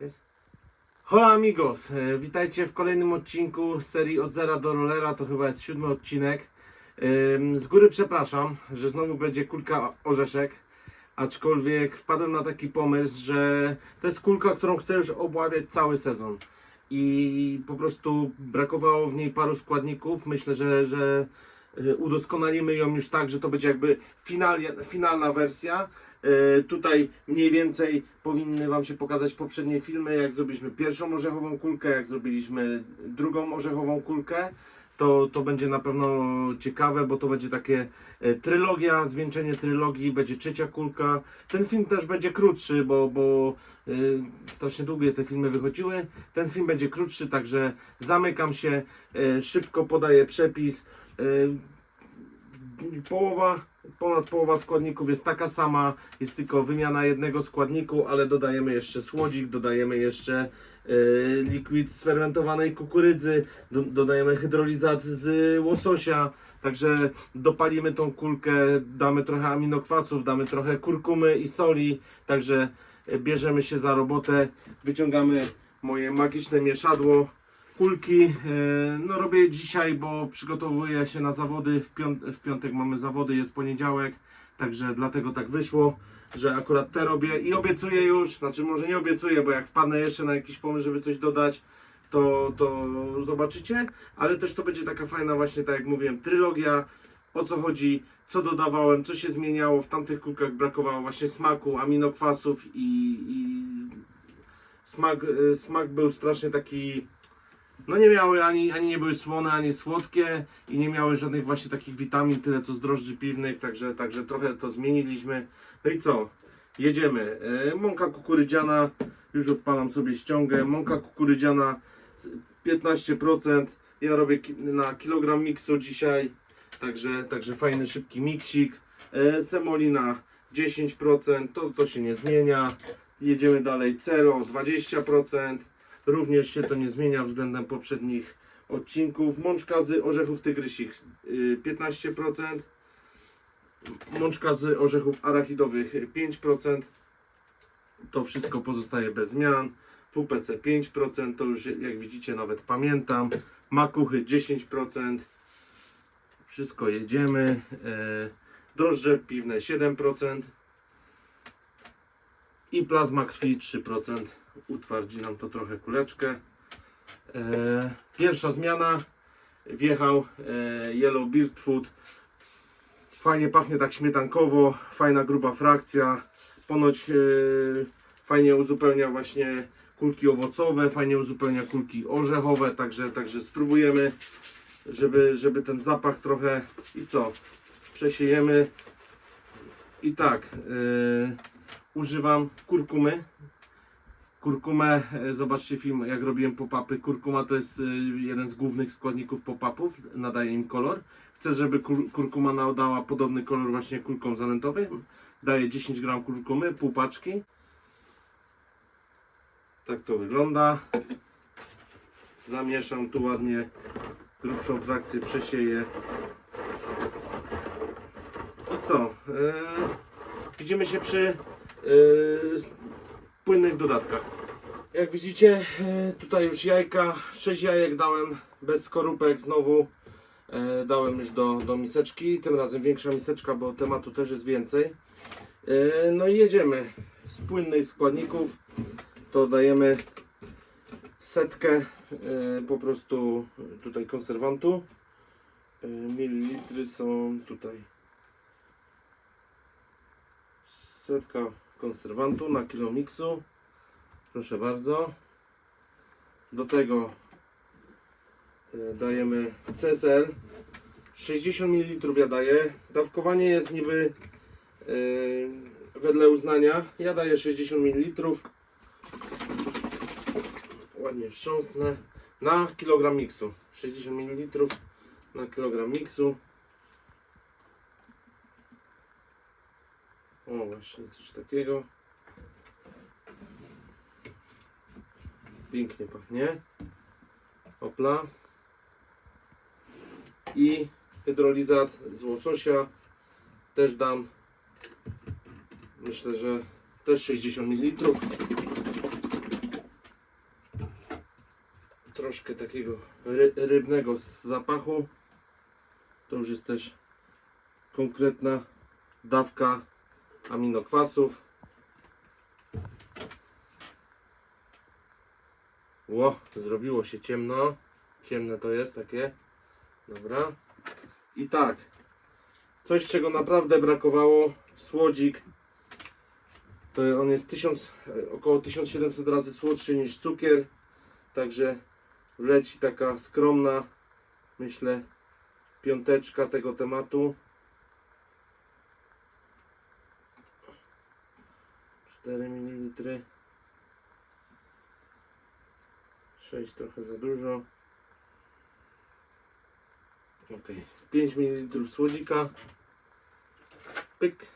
Jest? Hola amigos, e, witajcie w kolejnym odcinku z serii Od Zera do Rollera, to chyba jest siódmy odcinek. Z góry przepraszam, że znowu będzie kulka orzeszek, aczkolwiek wpadłem na taki pomysł, że to jest kulka, którą chcę już obławiać cały sezon. I po prostu brakowało w niej paru składników. Myślę, że, że y, udoskonalimy ją już tak, że to będzie jakby finalna wersja. Y, Tutaj mniej więcej powinny Wam się pokazać poprzednie filmy, jak zrobiliśmy pierwszą orzechową kulkę, jak zrobiliśmy drugą orzechową kulkę. To, to będzie na pewno ciekawe, bo to będzie takie e, trylogia, zwieńczenie trylogii, będzie trzecia kulka. Ten film też będzie krótszy, bo, bo e, strasznie długie te filmy wychodziły. Ten film będzie krótszy, także zamykam się, e, szybko podaję przepis. E, połowa, ponad połowa składników jest taka sama, jest tylko wymiana jednego składniku, ale dodajemy jeszcze słodzik, dodajemy jeszcze e, likwid z fermentowanej kukurydzy, do, dodajemy hydrolizat z łososia, także dopalimy tą kulkę, damy trochę aminokwasów, damy trochę kurkumy i soli, także bierzemy się za robotę, wyciągamy moje magiczne mieszadło, kulki. e, No robię dzisiaj, bo przygotowuję się na zawody. W, piąt w piątek mamy zawody, jest poniedziałek, także dlatego tak wyszło, że akurat te robię i obiecuję już, znaczy może nie obiecuję, bo jak wpadnę jeszcze na jakiś pomysł, żeby coś dodać, to, to zobaczycie, ale też to będzie taka fajna właśnie, tak jak mówiłem, trylogia, o co chodzi, co dodawałem, co się zmieniało, w tamtych kulkach brakowało właśnie smaku, aminokwasów i, i smak, y, smak był strasznie taki no nie miały ani, ani nie były słone, ani słodkie i nie miały żadnych właśnie takich witamin, tyle co z drożdży piwnych, także, także trochę to zmieniliśmy. No i co? Jedziemy. E, mąka kukurydziana, już odpalam sobie ściągę. Mąka kukurydziana z- 15%. Ja robię na kilogram miksu dzisiaj, także, także fajny, szybki miksik. E, semolina 10%, to, to się nie zmienia. Jedziemy dalej. Cero 20%. Również się to nie zmienia względem poprzednich odcinków. Mączka z orzechów tygrysich y, 15%. Mączka z orzechów arachidowych y, 5%. To wszystko pozostaje bez zmian. WPC 5%, to już jak widzicie nawet pamiętam. Makuchy 10%. Wszystko jedziemy. E, Drożdże piwne 7%. I plazma krwi 3% utwardzi nam to trochę kuleczkę. E, pierwsza zmiana. Wjechał e, Yellow Beard Food. Fajnie pachnie tak śmietankowo. Fajna gruba frakcja. Ponoć e, fajnie uzupełnia właśnie kulki owocowe. Fajnie uzupełnia kulki orzechowe. Także, także spróbujemy, żeby, żeby ten zapach trochę i co? Przesiejemy. I tak. E, używam kurkumy kurkumę, e, zobaczcie film jak robiłem pop-upy. Kurkuma to jest e, jeden z głównych składników pop-upów, nadaje im kolor. Chcę, żeby kur kurkuma nadała podobny kolor właśnie kulkom zanętowym. Daję 10 gram kurkumy, pół paczki. Tak to wygląda. Zamieszam tu ładnie grubszą frakcję, przesieję. I co? E, widzimy się przy e, płynnych dodatkach. Jak widzicie, e, tutaj już jajka, 6 jajek dałem bez skorupek znowu. E, Dałem już do, do miseczki, tym razem większa miseczka, bo tematu też jest więcej. E, No i jedziemy. Z płynnych składników to dajemy setkę po prostu tutaj konserwantu. Mililitry są tutaj. Setka konserwantu na kilo miksu. Proszę bardzo. Do tego e, dajemy CSL. 60 ml ja daję. Dawkowanie jest niby e, wedle uznania. Ja daję 60 ml. Ładnie wstrząsnę. Na kilogram miksu. 60 ml na kilogram miksu. O, właśnie coś takiego. Pięknie pachnie. Opla. I hydrolizat z łososia też dam. Myślę, że też 60 ml. troszkę takiego ry, rybnego zapachu. To już jest też konkretna dawka aminokwasów. Ło, zrobiło się ciemno. Ciemne to jest takie. Dobra. I tak. Coś czego naprawdę brakowało. Słodzik. To on jest 1000, e, około 1700 razy słodszy niż cukier. Także wleci taka skromna, myślę, piąteczka tego tematu. 4 ml. 6 trochę za dużo. Ok. 5 ml słodzika. Pyk.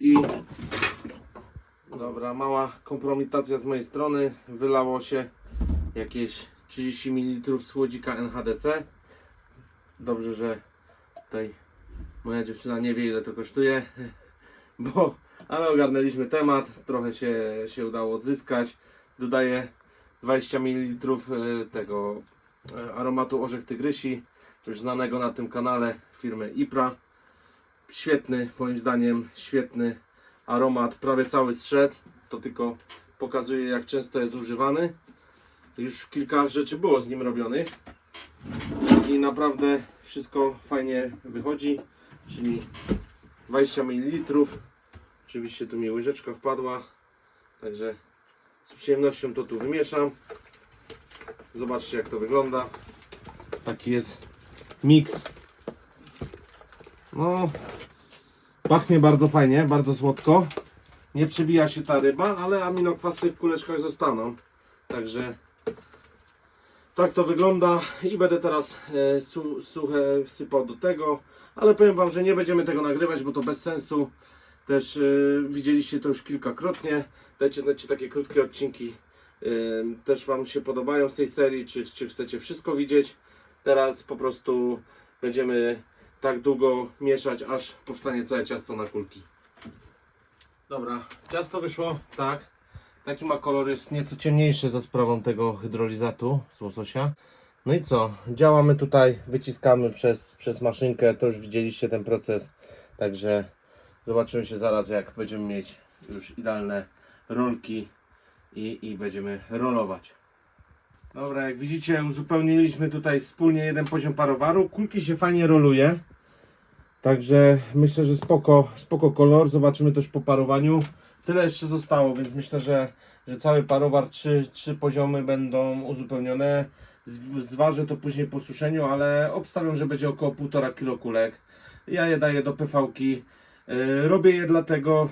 I dobra, mała kompromitacja z mojej strony. Wylało się jakieś 30 ml słodzika NHDC. Dobrze, że tutaj moja dziewczyna nie wie ile to kosztuje, bo ale ogarnęliśmy temat, trochę się, się udało odzyskać. Dodaję 20 ml tego e, aromatu orzech tygrysi, już znanego na tym kanale firmy Ipra. Świetny, moim zdaniem, świetny aromat, prawie cały zszedł. To tylko pokazuje jak często jest używany. Już kilka rzeczy było z nim robionych i naprawdę wszystko fajnie wychodzi, czyli 20 ml. Oczywiście tu mi łyżeczka wpadła, także z przyjemnością to tu wymieszam. Zobaczcie jak to wygląda. Taki jest miks. No, pachnie bardzo fajnie, bardzo słodko. Nie przebija się ta ryba, ale aminokwasy w kuleczkach zostaną. Także tak to wygląda i będę teraz e, su, suche sypał do tego, ale powiem Wam, że nie będziemy tego nagrywać, bo to bez sensu. Też e, widzieliście to już kilkakrotnie. Dajcie znać, czy takie krótkie odcinki e, też Wam się podobają z tej serii, czy, czy chcecie wszystko widzieć. Teraz po prostu będziemy tak długo mieszać, aż powstanie całe ciasto na kulki. Dobra, ciasto wyszło tak. Taki ma kolor, jest nieco ciemniejszy za sprawą tego hydrolizatu z łososia. No i co? Działamy tutaj, wyciskamy przez, przez maszynkę, to już widzieliście ten proces. Także zobaczymy się zaraz, jak będziemy mieć już idealne rolki i, i będziemy rolować. Dobra, jak widzicie, uzupełniliśmy tutaj wspólnie jeden poziom parowaru. Kulki się fajnie roluje. Także myślę, że spoko, spoko kolor. Zobaczymy też po parowaniu. Tyle jeszcze zostało, więc myślę, że, że cały parowar, trzy, trzy poziomy będą uzupełnione. Zważę to później po suszeniu, ale obstawiam, że będzie około 1,5 kg kulek. Ja je daję do PV-ki. Yy, Robię je dlatego,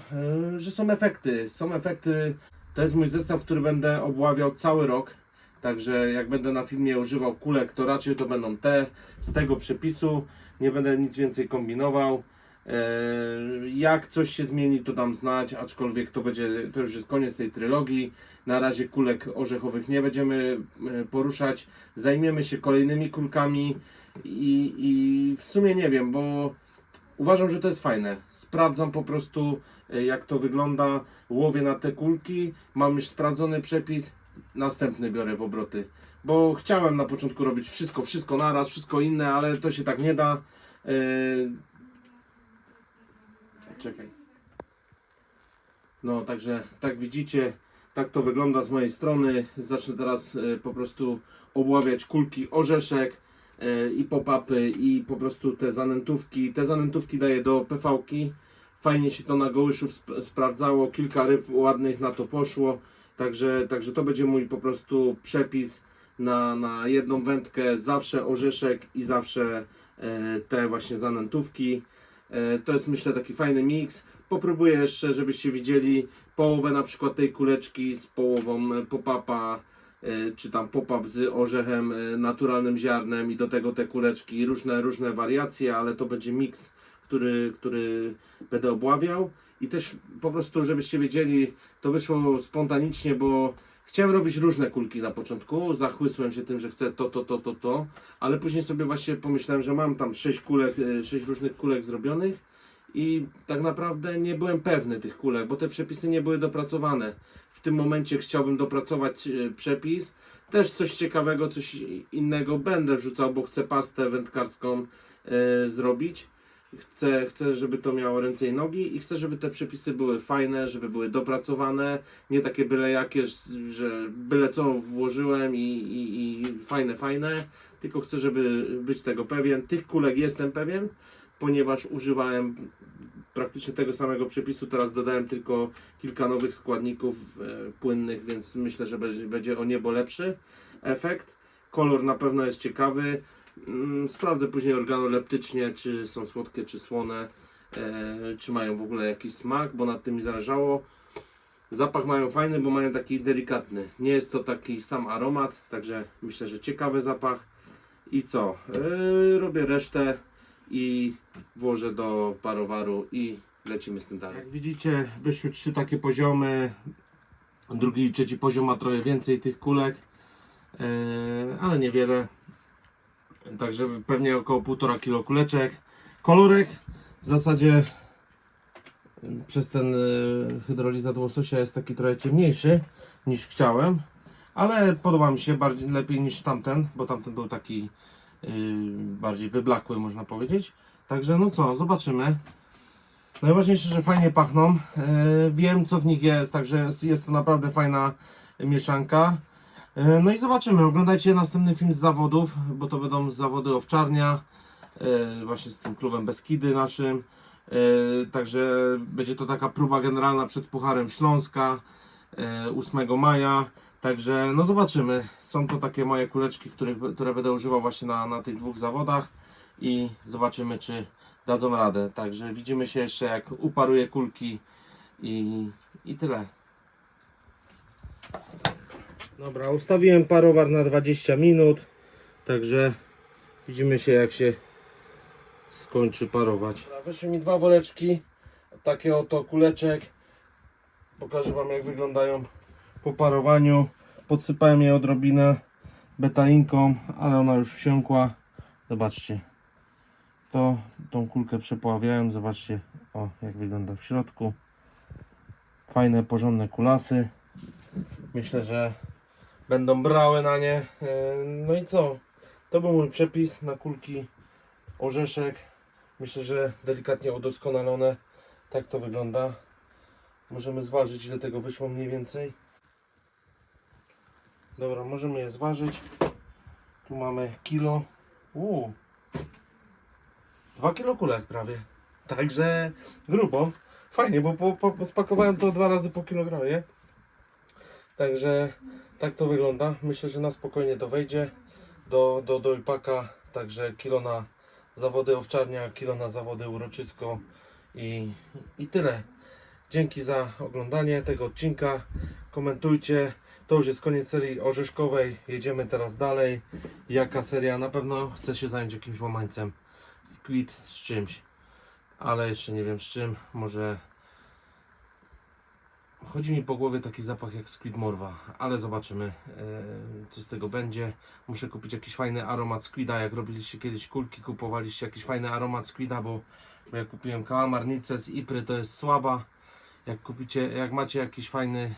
yy, że są efekty. Są efekty. To jest mój zestaw, który będę obławiał cały rok. Także jak będę na filmie używał kulek, to raczej to będą te z tego przepisu. Nie będę nic więcej kombinował. Eee, Jak coś się zmieni, to dam znać, aczkolwiek to będzie, to już jest koniec tej trylogii. Na razie kulek orzechowych nie będziemy e, poruszać. Zajmiemy się kolejnymi kulkami i, i w sumie nie wiem, bo uważam, że to jest fajne. Sprawdzam po prostu e, jak to wygląda, łowię na te kulki, mam już sprawdzony przepis, następny biorę w obroty. Bo chciałem na początku robić wszystko, wszystko naraz, wszystko inne, ale to się tak nie da. E, Czekaj. No, także tak widzicie, tak to wygląda z mojej strony. Zacznę teraz e, po prostu obławiać kulki orzeszek i pop-upy i po prostu te zanętówki. Te zanętówki daję do PV-ki. Fajnie się to na gołyszu sp- sprawdzało, kilka ryb ładnych na to poszło. Także, także to będzie mój po prostu przepis na, na jedną wędkę. Zawsze orzeszek i zawsze e, te właśnie zanętówki. E, To jest myślę taki fajny miks. Popróbuję jeszcze, żebyście widzieli połowę na przykład tej kuleczki z połową pop-upa, czy tam pop-up z orzechem e, naturalnym ziarnem i do tego te kuleczki, różne, różne wariacje, ale to będzie miks, który, który będę obławiał. I też po prostu, żebyście wiedzieli, to wyszło spontanicznie, bo chciałem robić różne kulki na początku. Zachłysłem się tym, że chcę to, to, to, to, to, ale później sobie właśnie pomyślałem, że mam tam sześć kulek, e, sześć różnych kulek zrobionych i tak naprawdę nie byłem pewny tych kulek, bo te przepisy nie były dopracowane. W tym momencie chciałbym dopracować e, przepis, też coś ciekawego, coś innego będę wrzucał, bo chcę pastę wędkarską e, zrobić. Chcę, chcę, żeby to miało ręce i nogi i chcę, żeby te przepisy były fajne, żeby były dopracowane, nie takie byle jakie, że byle co włożyłem i, i, i fajne, fajne, tylko chcę, żeby być tego pewien. Tych kulek jestem pewien, ponieważ używałem praktycznie tego samego przepisu, teraz dodałem tylko kilka nowych składników e, płynnych, więc myślę, że będzie, o niebo lepszy efekt. Kolor na pewno jest ciekawy. Mm, Sprawdzę później organoleptycznie, czy są słodkie, czy słone, e, czy mają w ogóle jakiś smak, bo nad tym mi zależało. Zapach mają fajny, bo mają taki delikatny. Nie jest to taki sam aromat, także myślę, że ciekawy zapach. I co? E, robię resztę i włożę do parowaru i lecimy z tym dalej. Jak widzicie, wyszły trzy takie poziomy. Drugi i trzeci poziom ma trochę więcej tych kulek, e, ale niewiele. Także pewnie około 1,5 kg kuleczek. Kolorek w zasadzie przez ten y, hydrolizat łososia jest taki trochę ciemniejszy niż chciałem, ale podoba mi się bardziej lepiej niż tamten, bo tamten był taki bardziej wyblakły można powiedzieć. Także no co, zobaczymy. Najważniejsze, że fajnie pachną. E, wiem co w nich jest, także jest, to naprawdę fajna mieszanka. E, No i zobaczymy, oglądajcie następny film z zawodów, bo to będą zawody owczarnia, właśnie z tym klubem Beskidy naszym. Także będzie to taka próba generalna przed Pucharem Śląska e, 8 maja. Także no zobaczymy. Są to takie moje kuleczki, których, które będę używał właśnie na, na tych dwóch zawodach i zobaczymy czy dadzą radę. Także widzimy się jeszcze jak uparuję kulki i, i tyle. Dobra, ustawiłem parowar na 20 minut, także widzimy się jak się skończy parować. Dobra, Wyszły mi dwa woreczki, takie oto kuleczek. Pokażę Wam jak wyglądają po parowaniu. Podsypałem je odrobinę betainką, ale ona już wsiąkła. Zobaczcie. To tą kulkę przepławiałem. Zobaczcie o jak wygląda w środku. Fajne, porządne kulasy. Myślę, że będą brały na nie. E, No i co? To był mój przepis na kulki orzeszek. Myślę, że delikatnie udoskonalone. Tak to wygląda. Możemy zważyć ile tego wyszło mniej więcej. Dobra, możemy je zważyć. Tu mamy kilo. Uuu. 2 kilo kulek prawie. Także grubo. Fajnie, bo po, po, spakowałem to dwa razy po kilogramie. Także tak to wygląda. Myślę, że na spokojnie to wejdzie do, do, do Ipaka. Także kilo na zawody owczarnia, kilo na zawody uroczysko i, i tyle. Dzięki za oglądanie tego odcinka. Komentujcie. To już jest koniec serii orzeszkowej. Jedziemy teraz dalej. Jaka seria? Na pewno chcę się zająć jakimś łamańcem. Squid z czymś. Ale jeszcze nie wiem z czym. Może Chodzi mi po głowie taki zapach jak Squid Morwa, ale zobaczymy e, co z tego będzie. Muszę kupić jakiś fajny aromat Squida, jak robiliście kiedyś kulki, kupowaliście jakiś fajny aromat Squida, bo, ja kupiłem kałamarnicę z Ipry, to jest słaba. Jak kupicie, jak macie jakiś fajny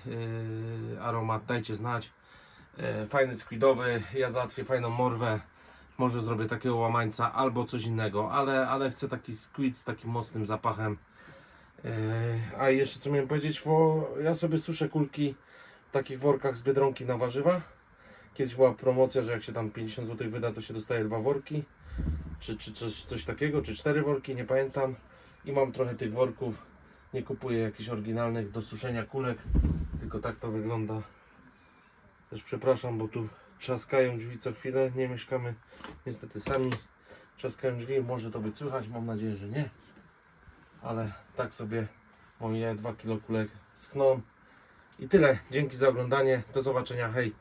e, aromat, dajcie znać. E, fajny squidowy, ja załatwię fajną morwę. Może zrobię takiego łamańca albo coś innego, ale, ale chcę taki squid z takim mocnym zapachem. Eee, A jeszcze co miałem powiedzieć, bo ja sobie suszę kulki w takich workach z Biedronki na warzywa. Kiedyś była promocja, że jak się tam 50 zł wyda, to się dostaje dwa worki. Czy, czy coś, coś takiego, czy cztery worki, nie pamiętam. I mam trochę tych worków. Nie kupuję jakichś oryginalnych do suszenia kulek, tylko tak to wygląda. Też przepraszam, bo tu trzaskają drzwi co chwilę. Nie mieszkamy niestety sami. Trzaskają drzwi, może to być słychać, mam nadzieję, że nie ale tak sobie moje 2 kilo kulek schną. I tyle. Dzięki za oglądanie. Do zobaczenia. Hej.